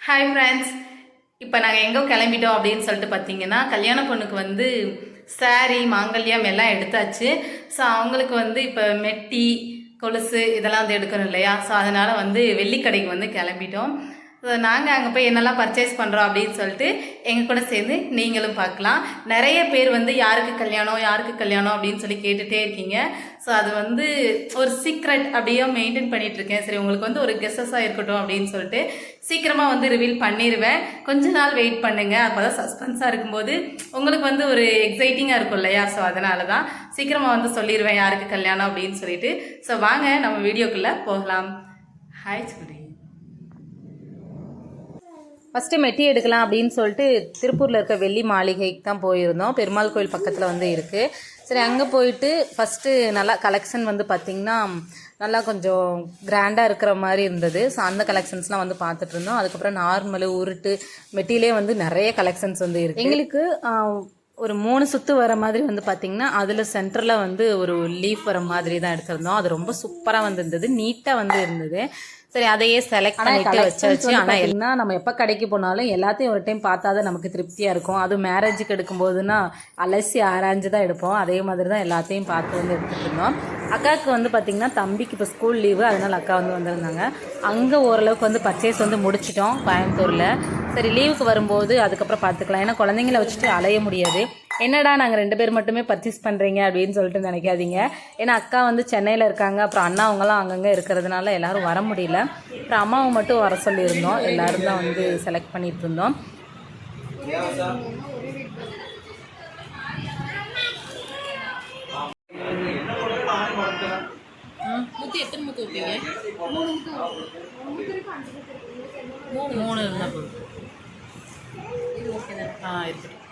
Hi friends இப்போ நாங்கள் எங்கே கிளம்பிட்டோம் அப்படின்னு சொல்லிட்டு பார்த்தீங்கன்னா கல்யாண பொண்ணுக்கு வந்து சாரி மாங்கல்யம் எல்லாம் எடுத்தாச்சு. ஸோ அவங்களுக்கு வந்து இப்போ மெட்டி கொலுசு இதெல்லாம் வந்து எடுக்கணும் இல்லையா? ஸோ அதனால் வந்து வெள்ளிக்கடைக்கு வந்து கிளம்பிட்டோம். ஸோ நாங்கள் அங்கே போய் என்னெல்லாம் பர்ச்சேஸ் பண்ணுறோம் அப்படின்னு சொல்லிட்டு எங்கள் கூட சேர்ந்து நீங்களும் பார்க்கலாம். நிறைய பேர் வந்து யாருக்கு கல்யாணம் யாருக்கு கல்யாணம் அப்படின்னு சொல்லி கேட்டுகிட்டே இருக்கீங்க. ஸோ அது வந்து ஒரு சீக்ரெட் அப்படியே மெயின்டைன் பண்ணிட்டு இருக்கேன் சரி உங்களுக்கு வந்து ஒரு கெஸஸாக இருக்கட்டும் அப்படின்னு சொல்லிட்டு சீக்கிரமாக வந்து ரிவீல் பண்ணிடுவேன் கொஞ்ச நாள் வெயிட் பண்ணுங்க. அப்போ தான் சஸ்பென்ஸாக இருக்கும்போது உங்களுக்கு வந்து ஒரு எக்ஸைட்டிங்காக இருக்கும் இல்லையா? ஸோ அதனால தான் சீக்கிரமாக வந்து சொல்லிடுவேன் யாருக்கு கல்யாணம் அப்படின்னு சொல்லிட்டு. ஸோ வாங்க நம்ம வீடியோக்குள்ளே போகலாம். ஹாய் சொல்லி ஃபஸ்ட்டு மெட்டி எடுக்கலாம் அப்படின்னு சொல்லிட்டு திருப்பூரில் இருக்க வெள்ளி மாளிகைக்கு தான் போயிருந்தோம். பெருமாள் கோயில் பக்கத்தில் வந்து இருக்குது சரி அங்கே போயிட்டு ஃபஸ்ட்டு நல்லா கலெக்ஷன் வந்து பார்த்திங்கன்னா நல்லா கொஞ்சம் கிராண்டாக இருக்கிற மாதிரி இருந்தது. ஸோ அந்த கலெக்ஷன்ஸ்லாம் வந்து பார்த்துட்டு இருந்தோம். அதுக்கப்புறம் நார்மலு உருட்டு மெட்டிலே வந்து நிறைய கலெக்ஷன்ஸ் வந்து இருக்குது எங்களுக்கு ஒரு மூணு சுற்று வர மாதிரி வந்து பார்த்திங்கன்னா அதில் சென்டரில் வந்து ஒரு லீஃப் வர மாதிரி தான் எடுத்திருந்தோம். அது ரொம்ப சூப்பராக வந்து இருந்தது நீட்டாக வந்து இருந்தது. சரி அதையே செலக்ட் பண்ணிட்டு வச்சாச்சு. ஆனால் என்ன நம்ம எப்போ கடைக்கு போனாலும் எல்லாத்தையும் ஒரு டைம் பார்த்தா தான் நமக்கு திருப்தியாக இருக்கும். அதுவும் மேரேஜுக்கு எடுக்கும்போதுன்னா அலசி ஆராய்ஞ்சு தான் எடுப்போம். அதே மாதிரி தான் எல்லாத்தையும் பார்த்து வந்து எடுத்துட்டு இருந்தோம். அக்காவுக்கு வந்து பார்த்திங்கன்னா தம்பிக்கு இப்போ ஸ்கூல் லீவு அதனால் அக்கா வந்து வந்திருந்தாங்க. அங்கே ஓரளவுக்கு வந்து பர்ச்சேஸ் வந்து முடிச்சிட்டோம் கோயம்புத்தூரில். சரி லீவுக்கு வரும்போது அதுக்கப்புறம் பார்த்துக்கலாம் ஏன்னா குழந்தைங்கள வச்சுட்டு அலைய முடியாது. என்னடா நாங்கள் ரெண்டு பேர் மட்டுமே பர்ச்சேஸ் பண்ணுறீங்க அப்படின்னு சொல்லிட்டு நினைக்காதீங்க. ஏன்னா அக்கா வந்து சென்னையில் இருக்காங்க. அப்புறம் அண்ணா அவங்களாம் அங்கங்கே இருக்கிறதுனால எல்லோரும் வர முடியல. அப்புறம் அம்மாவை மட்டும் வர சொல்லியிருந்தோம். எல்லோரும் தான் வந்து செலக்ட் பண்ணிட்டு இருந்தோம். முத்து எத்தனை முத்து வைப்பீங்க மூணு மூணு இருந்தால் போதும். ஆ இருக்கட்டும்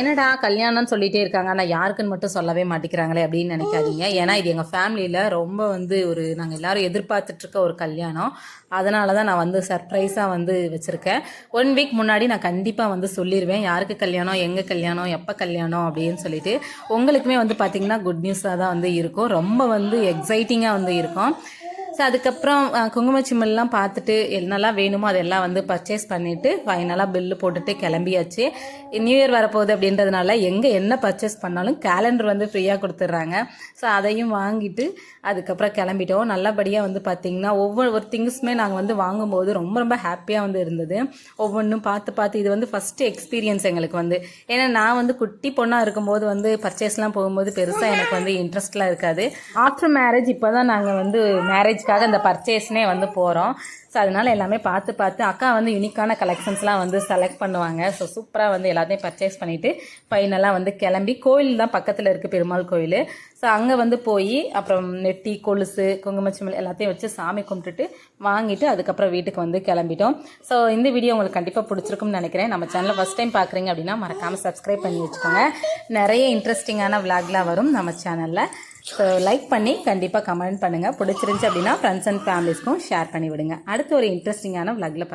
என்னடா கல்யாணம்னு சொல்லிட்டே இருக்காங்க. ஆனால் யாருக்குன்னு மட்டும் சொல்லவே மாட்டேங்கிறாங்களே அப்படின்னு நினைக்காதீங்க. ஏன்னா இது எங்கள் ஃபேமிலியில் ரொம்ப வந்து ஒரு நாங்கள் எல்லாரும் எதிர்பார்த்துட்ருக்க ஒரு கல்யாணம். அதனால தான் நான் வந்து சர்ப்ரைஸாக வந்து வச்சுருக்கேன். ஒன் வீக் முன்னாடி நான் கண்டிப்பாக வந்து சொல்லிடுவேன் யாருக்கு கல்யாணம் எங்கே கல்யாணம் எப்போ கல்யாணம் அப்படின்னு சொல்லிட்டு. உங்களுக்குமே வந்து பார்த்திங்கன்னா குட் நியூஸாக தான் வந்து இருக்கும். ரொம்ப வந்து எக்ஸைட்டிங்காக வந்து இருக்கும். ஸோ அதுக்கப்புறம் குங்குமச்சிமல்லாம் பார்த்துட்டு என்னெல்லாம் வேணுமோ அதெல்லாம் வந்து பர்ச்சேஸ் பண்ணிவிட்டு ஃபைனலாக பில்லு போட்டுட்டு கிளம்பியாச்சு. நியூ இயர் வரப்போகுது அப்படின்றதுனால எங்கே என்ன பர்ச்சேஸ் பண்ணாலும் கேலண்டர் வந்து ஃப்ரீயாக கொடுத்துட்றாங்க. ஸோ அதையும் வாங்கிட்டு அதுக்கப்புறம் கிளம்பிட்டோம். நல்லபடியாக வந்து பார்த்திங்கன்னா ஒவ்வொரு ஒரு திங்ஸுமே நாங்கள் வந்து வாங்கும்போது ரொம்ப ரொம்ப ஹாப்பியாக வந்து இருந்தது. ஒவ்வொன்றும் பார்த்து பார்த்து இது வந்து ஃபஸ்ட்டு எக்ஸ்பீரியன்ஸ் எங்களுக்கு வந்து. ஏன்னா நான் வந்து குட்டி பொண்ணாக இருக்கும்போது வந்து பர்ச்சேஸ்லாம் போகும்போது பெருசாக எனக்கு வந்து இன்ட்ரெஸ்ட்லாம் இருக்காது. ஆஃப்டர் மேரேஜ் இப்போ தான் நாங்கள் வந்து மேரேஜ் மேரேஜ்க்காக இந்த பர்ச்சேஸ்னே வந்து போகிறோம் ஸோ அதனால எல்லாமே பார்த்து பார்த்து அக்கா வந்து யூனிக்கான கலெக்ஷன்ஸ்லாம் வந்து செலக்ட் பண்ணுவாங்க. ஸோ சூப்பராக வந்து எல்லாத்தையும் பர்ச்சேஸ் பண்ணிவிட்டு ஃபைனலாக வந்து கிளம்பி கோயில் தான் பக்கத்தில் இருக்குது பெருமாள் கோயில். ஸோ அங்கே வந்து போய் அப்புறம் நெட்டி கொலுசு குங்குமச்சிமல் எல்லாத்தையும் வச்சு சாமி கும்பிட்டுட்டு வாங்கிட்டு அதுக்கப்புறம் வீட்டுக்கு வந்து கிளம்பிட்டோம். ஸோ இந்த வீடியோ உங்களுக்கு கண்டிப்பாக பிடிச்சிருக்கும்னு நினைக்கிறேன். நம்ம சேனலை ஃபஸ்ட் டைம் பார்க்குறீங்க அப்படின்னா மறக்காமல் சப்ஸ்கிரைப் பண்ணி வச்சுக்கோங்க. நிறைய இன்ட்ரெஸ்டிங்கான விளாக்லாம் வரும் நம்ம சேனலில் ஸோ லைக் பண்ணி கண்டிப்பாக கமெண்ட் பண்ணுங்கள் பிடிச்சிருந்துச்சி அப்படின்னா ஃப்ரெண்ட்ஸ் அண்ட் ஃபேமிலிஸ்க்கும் ஷேர் பண்ணி விடுங்க அடுத்து ஒரு இன்ட்ரெஸ்டிங்கான விளாகில்